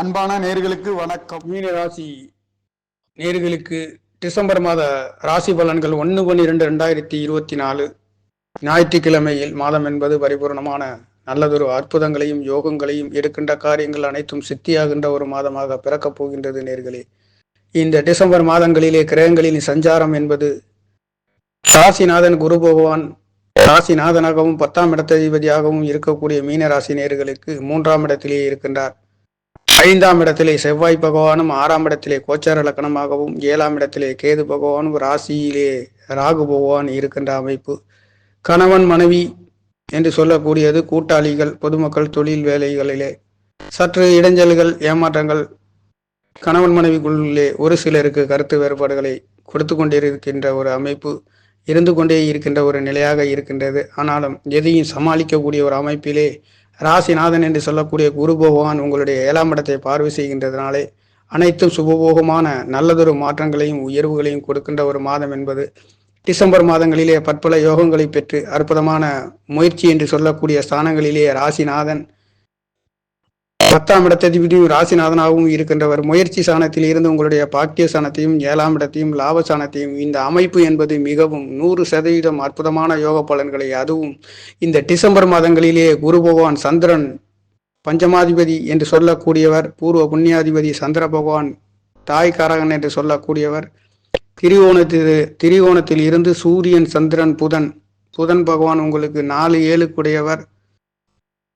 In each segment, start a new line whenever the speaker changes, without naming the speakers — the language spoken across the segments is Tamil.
அன்பான நேர்களுக்கு வணக்கம்.
மீன ராசி நேர்களுக்கு டிசம்பர் மாத ராசி பலன்கள் ஒன்று பன்னிரெண்டு ரெண்டாயிரத்தி இருபத்தி நாலு. ஞாயிற்றுக்கிழமையில் மாதம் என்பது பரிபூர்ணமான நல்லதொரு அற்புதங்களையும் யோகங்களையும் எடுக்கின்ற காரியங்கள் அனைத்தும் சித்தியாகின்ற ஒரு மாதமாக பிறக்கப் போகின்றது நேர்களே. இந்த டிசம்பர் மாதங்களிலே கிரகங்களின் சஞ்சாரம் என்பது ராசிநாதன் குரு பகவான் ராசிநாதனாகவும் பத்தாம் இடத்ததிபதியாகவும் இருக்கக்கூடிய மீனராசி நேர்களுக்கு மூன்றாம் இடத்திலேயே இருக்கின்றார். ஐந்தாம் இடத்திலே செவ்வாய் பகவானும் ஆறாம் இடத்திலே கோச்சார லக்கணமாகவும் ஏழாம் இடத்திலே கேது பகவானும் ராசியிலே ராகு பகவான் இருக்கின்ற அமைப்பு. கணவன் மனைவி என்று சொல்லக்கூடியது கூட்டாளிகள் பொதுமக்கள் தொழில் வேலைகளிலே. சற்று இடைஞ்சல்கள் ஏமாற்றங்கள். கணவன் மனைவிக்குள்ளே ஒரு சிலருக்கு கருத்து வேறுபாடுகளை கொடுத்து கொண்டிருக்கின்ற ஒரு அமைப்பு இருந்து கொண்டே இருக்கின்ற ஒரு நிலையாக இருக்கின்றது. ஆனாலும் எதையும் சமாளிக்கக்கூடிய ஒரு அமைப்பிலே ராசிநாதன் என்று சொல்லக்கூடிய குரு பகவான் உங்களுடைய ஏழாம் இடத்தை பார்வை செய்கின்றதுனாலே அனைத்தும் சுபபோகமான நல்லதொரு மாற்றங்களையும் உயர்வுகளையும் கொடுக்கின்ற ஒரு மாதம் என்பது டிசம்பர் மாதங்களிலே பற்பல யோகங்களை பெற்று அற்புதமான முயற்சி என்று சொல்லக்கூடிய ஸ்தானங்களிலே ராசிநாதன் பத்தாம் இடத்ததிபதியும் ராசிநாதனாகவும் இருக்கின்றவர். முயற்சி சாணத்தில் இருந்து உங்களுடைய பாக்கிய சாணத்தையும் ஏழாம் இடத்தையும் லாப சாணத்தையும் இந்த அமைப்பு என்பது மிகவும் நூறு சதவீதம் அற்புதமான யோக பலன்களை அதுவும் இந்த டிசம்பர் மாதங்களிலே குரு பகவான் சந்திரன் பஞ்சமாதிபதி என்று சொல்லக்கூடியவர் பூர்வ புண்ணியாதிபதி சந்திர பகவான் தாய்காரகன் என்று சொல்லக்கூடியவர் திரிகோணத்தில் திரிகோணத்தில் இருந்து சூரியன் சந்திரன் புதன் புதன் பகவான் உங்களுக்கு நாலு ஏழுக்குடையவர்.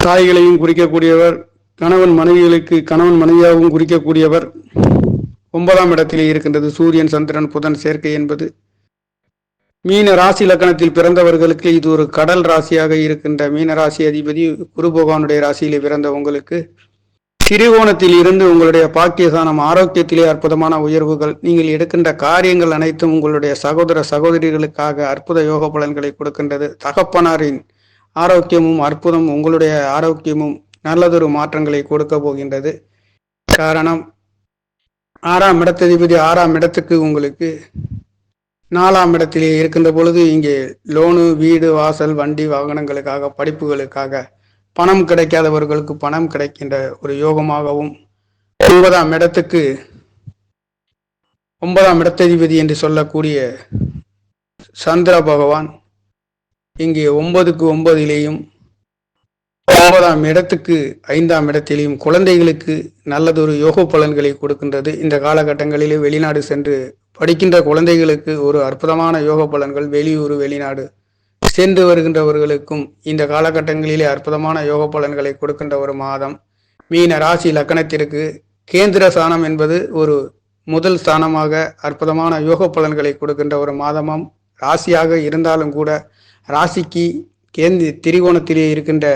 தாய்களையும் குறிக்கக்கூடியவர். கணவன் மனைவிகளுக்கு கணவன் மனைவியாகவும் குறிக்கக்கூடியவர். ஒன்பதாம் இடத்திலே இருக்கின்றது சூரியன் சந்திரன் புதன் சேர்க்கை என்பது. மீன ராசி லக்கணத்தில் பிறந்தவர்களுக்கு இது ஒரு கடல் ராசியாக இருக்கின்ற மீன ராசி அதிபதி குரு பகவானுடைய ராசியிலே பிறந்த உங்களுக்கு. திரிகோணத்தில் இருந்து உங்களுடைய பாக்கியசானம் ஆரோக்கியத்திலே அற்புதமான உயர்வுகள். நீங்கள் எடுக்கின்ற காரியங்கள் அனைத்தும் உங்களுடைய சகோதர சகோதரிகளுக்காக அற்புத யோக பலன்களை கொடுக்கின்றது. தகப்பனாரின் ஆரோக்கியமும் அற்புதம் உங்களுடைய ஆரோக்கியமும் நல்லதொரு மாற்றங்களை கொடுக்க போகின்றது. காரணம் ஆறாம் இடத்ததிபதி ஆறாம் இடத்துக்கு உங்களுக்கு நாலாம் இடத்திலே இருக்கின்ற பொழுது இங்கே லோனு வீடு வாசல் வண்டி வாகனங்களுக்காக படிப்புகளுக்காக பணம் கிடைக்காதவர்களுக்கு பணம் கிடைக்கின்ற ஒரு யோகமாகவும் ஒன்பதாம் இடத்துக்கு ஒன்பதாம் இடத்ததிபதி என்று சொல்லக்கூடிய சந்திர பகவான் இங்கே ஒன்பதுக்கு ஒன்பதிலேயும் ஒன்பதாம் இடத்துக்கு ஐந்தாம் இடத்திலையும் குழந்தைகளுக்கு நல்லதொரு யோக பலன்களை கொடுக்கின்றது. இந்த காலகட்டங்களிலே வெளிநாடு சென்று படிக்கின்ற குழந்தைகளுக்கு ஒரு அற்புதமான யோக பலன்கள். வெளியூர் வெளிநாடு சென்று வருகின்றவர்களுக்கும் இந்த காலகட்டங்களிலே அற்புதமான யோக பலன்களை கொடுக்கின்ற ஒரு மாதம். மீன ராசி லக்கணத்திற்கு கேந்திர ஸ்தானம் என்பது ஒரு முதல் ஸ்தானமாக அற்புதமான யோக பலன்களை கொடுக்கின்ற ஒரு மாதமும். ராசியாக இருந்தாலும் கூட ராசிக்கு கேந்தி திரிகோணத்திலே இருக்கின்ற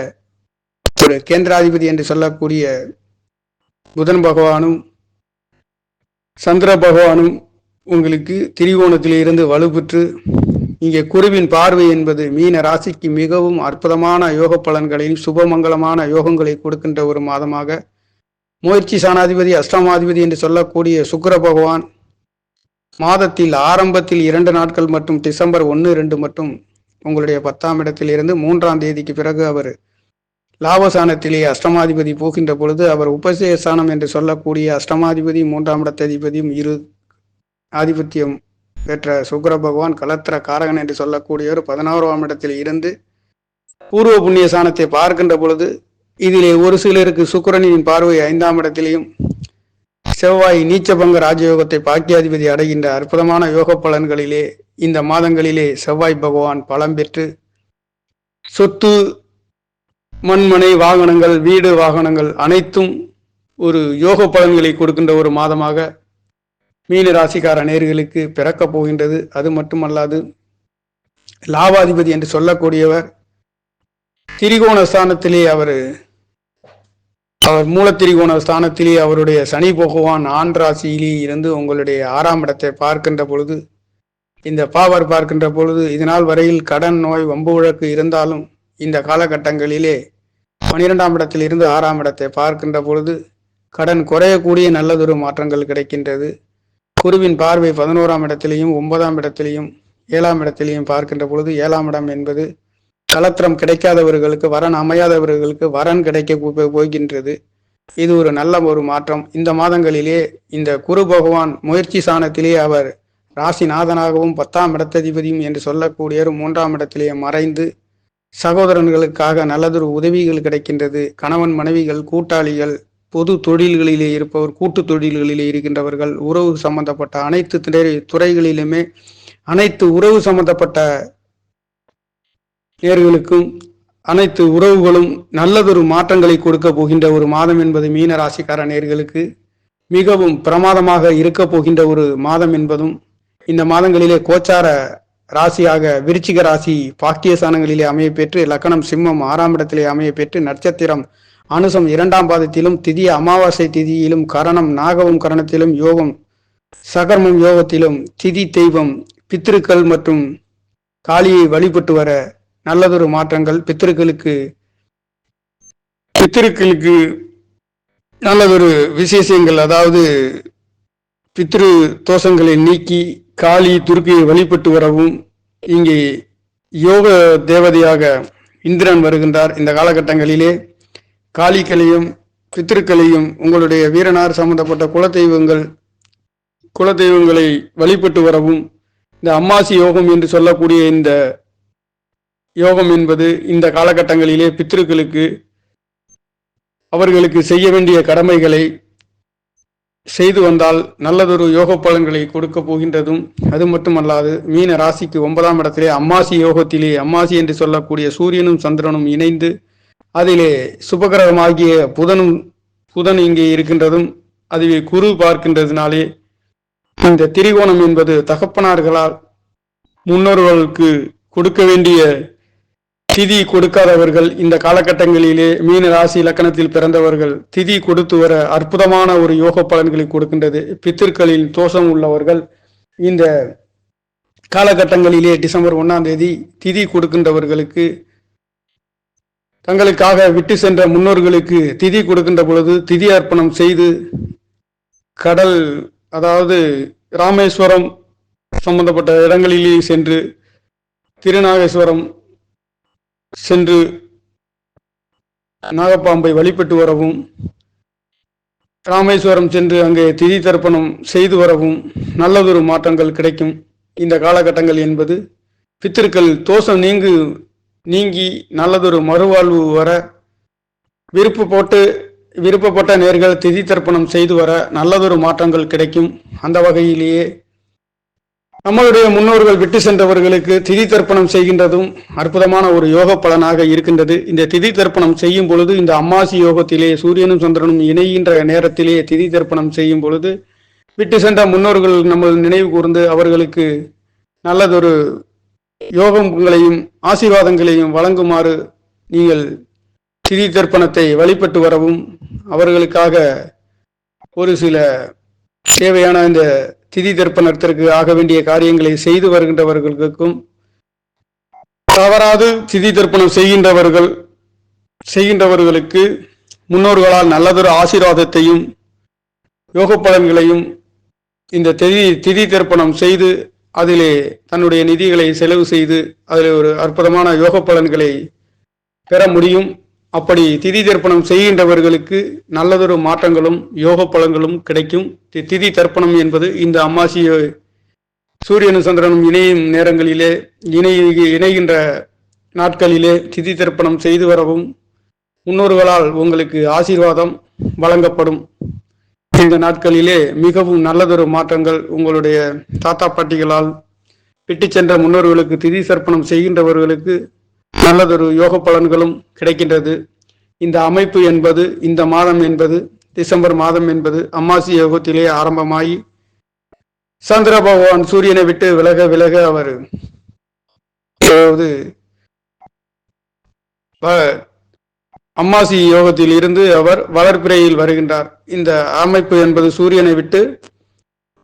ஒரு கேந்திராதிபதி என்று சொல்லக்கூடிய புதன் பகவானும் சந்திர பகவானும் உங்களுக்கு திரிகோணத்தில் இருந்து வலுப்பெற்று இங்கே குருவின் பார்வை என்பது மீன ராசிக்கு மிகவும் அற்புதமான யோக பலன்களையும் சுபமங்கலமான யோகங்களை கொடுக்கின்ற ஒரு மாதமாக முயற்சி சாணாதிபதி அஷ்டமாதிபதி என்று சொல்லக்கூடிய சுக்கர பகவான் மாதத்தில் ஆரம்பத்தில் இரண்டு நாட்கள் மற்றும் டிசம்பர் ஒன்று ரெண்டு மட்டும் உங்களுடைய பத்தாம் இடத்தில் இருந்து மூன்றாம் தேதிக்கு பிறகு அவர் லாபசானத்திலே அஷ்டமாதிபதி போகின்ற பொழுது அவர் உபசேசானம் என்று சொல்லக்கூடிய அஷ்டமாதிபதி மூன்றாம் இடத்ததிபதியும் இரு ஆதிபத்தியம் பெற்ற சுக்கர பகவான் கலத்திர காரகன் என்று சொல்லக்கூடியவர் பதினோராம் இடத்தில் இருந்து பூர்வ புண்ணிய சாணத்தை பார்க்கின்ற பொழுது இதிலே ஒரு சிலருக்கு சுக்கிரனின் பார்வை ஐந்தாம் இடத்திலேயும் செவ்வாய் நீச்சபங்க ராஜயோகத்தை பாக்கியாதிபதி அடைகின்ற அற்புதமான யோக பலன்களிலே இந்த மாதங்களிலே செவ்வாய் பகவான் பலம் பெற்று சொத்து மண்மனை வாகனங்கள் வீடு வாகனங்கள் அனைத்தும் ஒரு யோக பலன்களை கொடுக்கின்ற ஒரு மாதமாக மீன ராசிக்கார நேர்களுக்கு பிறக்கப் போகின்றது. அது மட்டுமல்லாது லாபாதிபதி என்று சொல்லக்கூடியவர் திரிகோண ஸ்தானத்திலே அவர் அவர் மூலத்திரிகோண ஸ்தானத்திலே அவருடைய சனி பகவான் ஆண் ராசியிலே இருந்து உங்களுடைய ஆறாம் இடத்தை பார்க்கின்ற பொழுது இந்த பாவர் பார்க்கின்ற பொழுது இதனால் வரையில் கடன் நோய் வம்பு வழக்கு இருந்தாலும் இந்த காலகட்டங்களிலே பனிரெண்டாம் இடத்தில் இருந்து ஆறாம் இடத்தை பார்க்கின்ற பொழுது கடன் குறையக்கூடிய நல்லதொரு மாற்றங்கள் கிடைக்கின்றது. குருவின் பார்வை பதினோராம் இடத்திலையும் ஒன்பதாம் இடத்திலையும் ஏழாம் இடத்திலையும் பார்க்கின்ற பொழுது ஏழாம் இடம் என்பது கலத்திரம் கிடைக்காதவர்களுக்கு வரன் அமையாதவர்களுக்கு வரன் கிடைக்க போகின்றது. இது ஒரு நல்ல ஒரு மாற்றம். இந்த மாதங்களிலே இந்த குரு பகவான் முயற்சி சாணத்திலே அவர் ராசிநாதனாகவும் பத்தாம் இடத்ததிபதியும் என்று சொல்லக்கூடியவர் மூன்றாம் இடத்திலேயே மறைந்து சகோதரன்களுக்காக நல்லதொரு உதவிகள் கிடைக்கின்றது. கணவன் மனைவிகள் கூட்டாளிகள் பொது தொழில்களிலே இருப்பவர் கூட்டு தொழில்களிலே இருக்கின்றவர்கள் உறவு சம்பந்தப்பட்ட அனைத்து துறை- துறைகளிலுமே அனைத்து உறவு சம்பந்தப்பட்ட நேர்களுக்கும் அனைத்து உறவுகளும் நல்லதொரு மாற்றங்களை கொடுக்க போகின்ற ஒரு மாதம் என்பது மீன ராசிக்கார நேர்களுக்கு மிகவும் பிரமாதமாக இருக்க போகின்ற ஒரு மாதம் என்பதும் இந்த மாதங்களிலே கோச்சார ராசியாக விருச்சிக ராசி பாக்கியஸ்தானங்களிலே அமைய பெற்று லக்கணம் சிம்மம் ஆறாம் இடத்திலே அமைய பெற்று நட்சத்திரம் அனுசம் இரண்டாம் பாதத்திலும் திதி அமாவாசை திதியிலும் கரணம் நாகவும் கரணத்திலும் யோகம் சகர்மம் யோகத்திலும் திதி தெய்வம் பித்திருக்கள் மற்றும் காளியை வழிபட்டு வர நல்லதொரு மாற்றங்கள் பித்திருக்களுக்கு பித்திருக்களுக்கு நல்லதொரு விசேஷங்கள் அதாவது பித்ரு தோஷங்களை நீக்கி காளி துர்க்கையை வழிபட்டு வரவும் இங்கே யோக தேவதையாக இந்திரன் வருகின்றார். இந்த காலகட்டங்களிலே காளிக்கலையும் பித்திருக்களையும் உங்களுடைய வீரனார் சம்பந்தப்பட்ட குலதெய்வங்கள் குலதெய்வங்களை வழிபட்டு வரவும் இந்த அம்மாசி யோகம் என்று சொல்லக்கூடிய இந்த யோகம் என்பது இந்த காலகட்டங்களிலே பித்திருக்களுக்கு அவர்களுக்கு செய்ய வேண்டிய கடமைகளை செய்து வந்தால் நல்லதொரு யோக பலன்களை கொடுக்க போகின்றதும் அது மட்டுமல்லாது மீன ராசிக்கு ஒன்பதாம் இடத்திலே அம்மாசி யோகத்திலே அம்மாசி என்று சொல்லக்கூடிய சூரியனும் சந்திரனும் இணைந்து அதிலே சுபகிரகமாகிய புதனும் புதன் இங்கே இருக்கின்றதும் அதுவே குரு பார்க்கின்றதுனாலே இந்த திரிகோணம் என்பது தகப்பனார்களால் முன்னோர்களுக்கு கொடுக்க வேண்டிய திதி கொடுக்காதவர்கள் இந்த காலகட்டங்களிலே மீன ராசி இலக்கணத்தில் பிறந்தவர்கள் திதி கொடுத்து வர அற்புதமான ஒரு யோக பலன்களை கொடுக்கின்றது. பித்திருக்களில் தோஷம் உள்ளவர்கள் இந்த காலகட்டங்களிலே டிசம்பர் ஒன்னாம் தேதி திதி கொடுக்கின்றவர்களுக்கு தங்களுக்காக விட்டு சென்ற முன்னோர்களுக்கு திதி கொடுக்கின்ற பொழுது திதி அர்ப்பணம் செய்து கடல் அதாவது ராமேஸ்வரம் சம்பந்தப்பட்ட இடங்களிலே சென்று திருநாகேஸ்வரம் சென்று நாகப்பாம்பை வழிபட்டு வரவும் ராமேஸ்வரம் சென்று அங்கே திதி தர்ப்பணம் செய்து வரவும் நல்லதொரு மாற்றங்கள் கிடைக்கும். இந்த காலகட்டங்கள் என்பது பித்திருக்கள் தோஷம் நீங்கு நீங்கி நல்லதொரு மறுவாழ்வு வர விருப்பு போட்டு விருப்பப்பட்ட நேர்கள் திதி தர்ப்பணம் செய்து வர நல்லதொரு மாற்றங்கள் கிடைக்கும். அந்த வகையிலேயே நம்மளுடைய முன்னோர்கள் விட்டு சென்றவர்களுக்கு திதி தர்ப்பணம் செய்கின்றதும் அற்புதமான ஒரு யோக பலனாக இருக்கின்றது. இந்த திதி தர்ப்பணம் செய்யும் பொழுது இந்த அம்மாசி யோகத்திலே சூரியனும் சந்திரனும் இணைகின்ற நேரத்திலே திதி தர்ப்பணம் செய்யும் பொழுது விட்டு சென்ற முன்னோர்கள் நம்ம நினைவு கூர்ந்து அவர்களுக்கு நல்லதொரு யோகங்களையும் ஆசீர்வாதங்களையும் வழங்குமாறு நீங்கள் திதி தர்ப்பணத்தை வழிபட்டு வரவும் அவர்களுக்காக ஒரு சில தேவையான இந்த திதி தர்ப்பணத்திற்கு ஆக வேண்டிய காரியங்களை செய்து வருகின்றவர்களுக்கும் தவறாது திதி தர்ப்பணம் செய்கின்றவர்கள் செய்கின்றவர்களுக்கு முன்னோர்களால் நல்லதொரு ஆசீர்வாதத்தையும் யோக பலன்களையும் இந்த திதி திதி தர்ப்பணம் செய்து அதிலே தன்னுடைய நிதிகளை செலவு செய்து அதில் ஒரு அற்புதமான யோக பலன்களை பெற முடியும். அப்படி திதி தர்ப்பணம் செய்கின்றவர்களுக்கு நல்லதொரு மாற்றங்களும் யோக பலங்களும் கிடைக்கும். தி- திதி தர்ப்பணம் என்பது இந்த அம்மாசி சூரியனும் சந்திரனும் இணையும் நேரங்களிலே இணை இணைகின்ற நாட்களிலே திதி தர்ப்பணம் செய்து வரவும் முன்னோர்களால் உங்களுக்கு ஆசீர்வாதம் வழங்கப்படும். இந்த நாட்களிலே மிகவும் நல்லதொரு மாற்றங்கள் உங்களுடைய தாத்தா பாட்டிகளால் விட்டு சென்ற முன்னோர்களுக்கு திதி தர்ப்பணம் செய்கின்றவர்களுக்கு நல்லதொரு யோக பலன்களும் கிடைக்கின்றது. இந்த அமைப்பு என்பது இந்த மாதம் என்பது டிசம்பர் மாதம் என்பது அம்மாசி யோகத்திலே ஆரம்பமாகி சந்திர பகவான் சூரியனை விட்டு விலக விலக அவர் அதாவது அம்மாசி யோகத்தில் இருந்து அவர் வளர்பிறையில் வருகின்றார். இந்த அமைப்பு என்பது சூரியனை விட்டு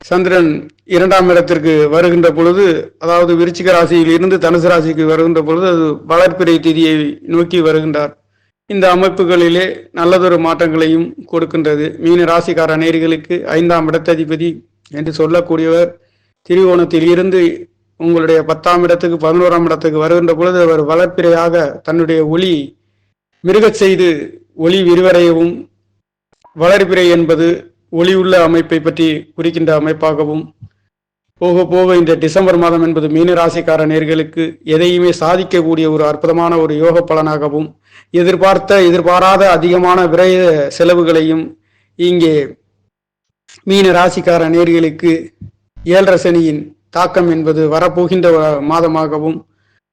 சந்திரன் இரண்டாம் இடத்திற்கு வருகின்ற பொழுது அதாவது விருச்சிக ராசியில் இருந்து தனுசு ராசிக்கு வருகின்ற பொழுது அது வளர்ப்பிறை திதியை நோக்கி வருகின்றார். இந்த அமைப்புகளிலே நல்லதொரு மாற்றங்களையும் கொடுக்கின்றது. மீன ராசிக்கார நேர்களுக்கு ஐந்தாம் இடத்ததிபதி என்று சொல்லக்கூடியவர் திரிகோணத்தில் இருந்து உங்களுடைய பத்தாம் இடத்துக்கு பதினோராம் இடத்துக்கு வருகின்ற பொழுது அவர் வளர்ப்பிறையாக தன்னுடைய ஒளி மிருகச் செய்து ஒளி விரிவடையவும் வளர்பிறை என்பது ஒளியுள்ள அமைப்பை பற்றி குறிக்கின்ற அமைப்பாகவும் போக போக இந்த டிசம்பர் மாதம் என்பது மீன ராசிக்கார நேர்களுக்கு எதையுமே சாதிக்கக்கூடிய ஒரு அற்புதமான ஒரு யோக பலனாகவும் எதிர்பார்த்த எதிர்பாராத அதிகமான விரய செலவுகளையும் இங்கே மீன ராசிக்கார நேர்களுக்கு ஏழரை சனியின் தாக்கம் என்பது வரப்போகின்ற வ- மாதமாகவும்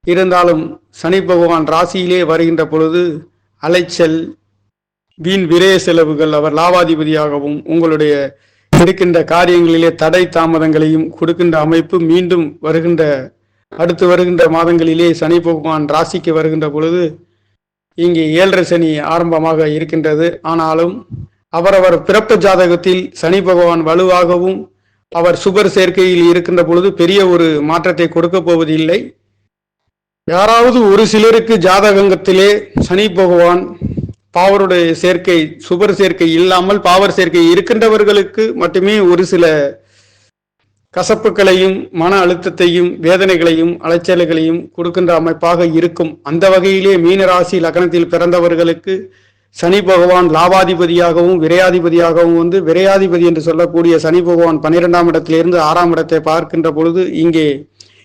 இருந்தாலும் சனி பகவான் ராசியிலே வருகின்ற பொழுது அலைச்சல் வீண் விரய செலவுகள் அவர் லாவாதிபதியாகவும் உங்களுடைய எடுக்கின்ற காரியங்களிலே தடை தாமதங்களையும் கொடுக்கின்ற அமைப்பு மீண்டும் வருகின்ற அடுத்து வருகின்ற மாதங்களிலே சனி பகவான் ராசிக்கு வருகின்ற பொழுது இங்கே ஏழரை சனி ஆரம்பமாக இருக்கின்றது. ஆனாலும் அவரவர் பிறப்பு ஜாதகத்தில் சனி பகவான் வலுவாகவும் அவர் சுபர் சேர்க்கையில் இருக்கின்ற பொழுது பெரிய ஒரு மாற்றத்தை கொடுக்க போவதில்லை. யாராவது ஒரு சிலருக்கு ஜாதகத்திலே சனி பகவான் பாவருடைய சேர்க்கை சுபர் சேர்க்கை இல்லாமல் பாவர் சேர்க்கை இருக்கின்றவர்களுக்கு மட்டுமே ஒரு சில கசப்புகளையும் மன அழுத்தத்தையும் வேதனைகளையும் அலைச்சல்களையும் கொடுக்கின்ற அமைப்பாக இருக்கும். அந்த வகையிலே மீனராசி லக்னத்தில் பிறந்தவர்களுக்கு சனி பகவான் லாபாதிபதியாகவும் விரையாதிபதியாகவும் வந்து விரையாதிபதி என்று சொல்லக்கூடிய சனி பகவான் பன்னிரெண்டாம் இடத்திலிருந்து ஆறாம் இடத்தை பார்க்கின்ற பொழுது இங்கே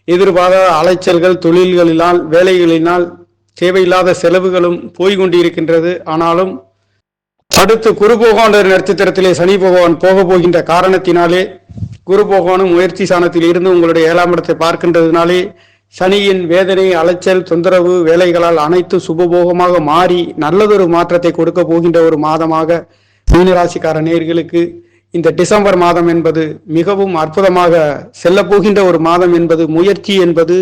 எதிர்பாராத அலைச்சல்கள் தொழில்களினால் வேலைகளினால் தேவையில்லாத செலவுகளும் போய்கொண்டிருக்கின்றது. ஆனாலும் அடுத்து குரு பகவான் நட்சத்திரத்திலே சனி பகவான் போக போகின்ற காரணத்தினாலே குரு பகவானும் முயற்சி சாணத்தில் இருந்து உங்களுடைய ஏழாம் இடத்தை பார்க்கின்றதுனாலே சனியின் வேதனை அலைச்சல் தொந்தரவு வேலைகளால் அனைத்து சுபபோகமாக மாறி நல்லதொரு மாற்றத்தை கொடுக்க போகின்ற ஒரு மாதமாக மீனராசிக்கார நேர்களுக்கு இந்த டிசம்பர் மாதம் என்பது மிகவும் அற்புதமாக செல்ல போகின்ற ஒரு மாதம் என்பது முயற்சி என்பது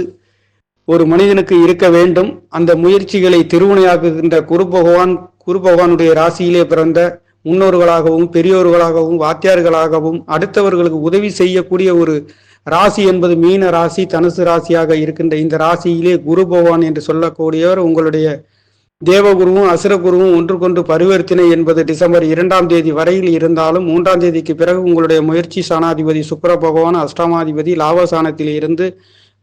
ஒரு மனிதனுக்கு இருக்க வேண்டும். அந்த முயற்சிகளை திருவினையாக்குகின்ற குரு பகவான் குரு பகவானுடைய ராசியிலே பிறந்த முன்னோர்களாகவும் பெரியோர்களாகவும் வாத்தியார்களாகவும் அடுத்தவர்களுக்கு உதவி செய்யக்கூடிய ஒரு ராசி என்பது மீன ராசி தனுசு ராசியாக இருக்கின்ற இந்த ராசியிலே குரு பகவான் என்று சொல்லக்கூடியவர் உங்களுடைய தேவகுருவும் அசுரகுருவும் ஒன்றுக்கொன்று பரிவர்த்தனை என்பது டிசம்பர் இரண்டாம் தேதி வரையில் இருந்தாலும் மூன்றாம் தேதிக்கு பிறகு உங்களுடைய முயற்சி சாணாதிபதி சுக்கர பகவான் அஷ்டமாதிபதி லாபசானத்தில் இருந்து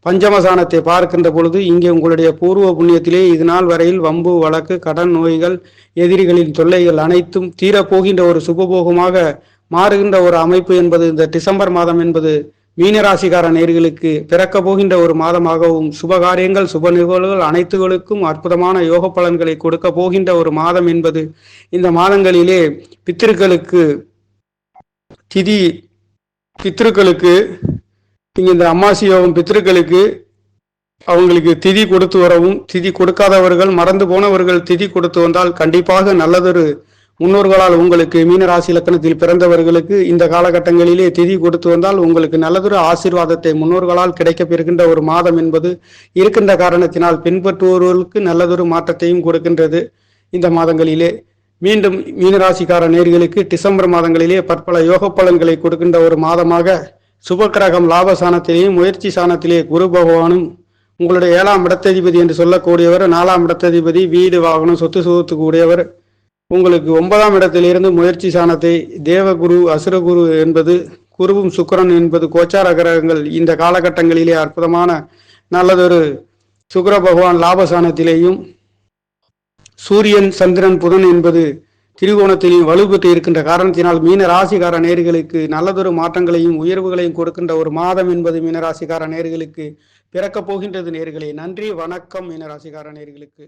பஞ்சமசானத்தை பார்க்கின்ற பொழுது இங்கே உங்களுடைய பூர்வ புண்ணியத்திலே இது நாள் வரையில் வம்பு வழக்கு கடன் நோய்கள் எதிரிகளின் தொல்லைகள் அனைத்தும் தீரப்போகின்ற ஒரு சுபபோகமாக மாறுகின்ற ஒரு அமைப்பு என்பது இந்த டிசம்பர் மாதம் என்பது மீனராசிகார நேர்களுக்கு பிறக்க போகின்ற ஒரு மாதமாகவும் சுபகாரியங்கள் சுப நிகழ்வுகள் அனைத்துகளுக்கும் அற்புதமான யோக பலன்களை கொடுக்க போகின்ற ஒரு மாதம் என்பது இந்த மாதங்களிலே பித்திருக்களுக்கு திதி பித்திருக்களுக்கு நீங்கள் இந்த அமாசி யோகம் பித்திருக்களுக்கு அவங்களுக்கு திதி கொடுத்து வரவும் திதி கொடுக்காதவர்கள் மறந்து போனவர்கள் திதி கொடுத்து வந்தால் கண்டிப்பாக நல்லதொரு முன்னோர்களால் உங்களுக்கு மீனராசி இலக்கணத்தில் பிறந்தவர்களுக்கு இந்த காலகட்டங்களிலே திதி கொடுத்து வந்தால் உங்களுக்கு நல்லதொரு ஆசீர்வாதத்தை முன்னோர்களால் கிடைக்கப்பெறுகின்ற ஒரு மாதம் என்பது இருக்கின்ற காரணத்தினால் பின்பற்றுவோர்களுக்கு நல்லதொரு மாற்றத்தையும் கொடுக்கின்றது இந்த மாதங்களிலே. மீண்டும் மீனராசிக்கார நேர்களுக்கு டிசம்பர் மாதங்களிலே பற்பல யோக பலன்களை கொடுக்கின்ற ஒரு மாதமாக சுபக்கிரகம் லாபசானத்திலேயும் முயற்சி சாணத்திலே குரு பகவானும் உங்களுடைய ஏழாம் இடத்ததிபதி என்று சொல்லக்கூடியவர் நாலாம் இடத்ததிபதி வீடு வாகனம் சொத்து சுகத்துக்கு உடையவர். உங்களுக்கு ஒன்பதாம் இடத்திலிருந்து முயற்சி சாணத்தை தேவகுரு அசுரகுரு என்பது குருவும் சுக்கரன் என்பது கோச்சார கிரகங்கள் இந்த காலகட்டங்களிலே அற்புதமான நல்லதொரு சுக்கர பகவான் லாபசானத்திலேயும் சூரியன் சந்திரன் புதன் என்பது திரிகோணத்திலையும் வலுப்பெற்று இருக்கின்ற காரணத்தினால் மீன ராசிகார நேர்களுக்கு நல்லதொரு மாற்றங்களையும் உயர்வுகளையும் கொடுக்கின்ற ஒரு மாதம் என்பது மீனராசிகார நேர்களுக்கு பிறக்கப் போகின்றது நேர்களே. நன்றி வணக்கம் மீனராசிகார நேர்களுக்கு.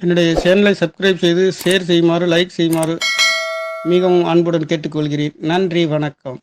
என்னுடைய சேனலை சப்ஸ்கிரைப் செய்து ஷேர் செய்யுமாறு லைக் செய்யுமாறு மிகவும் அன்புடன் கேட்டுக்கொள்கிறேன். நன்றி வணக்கம்.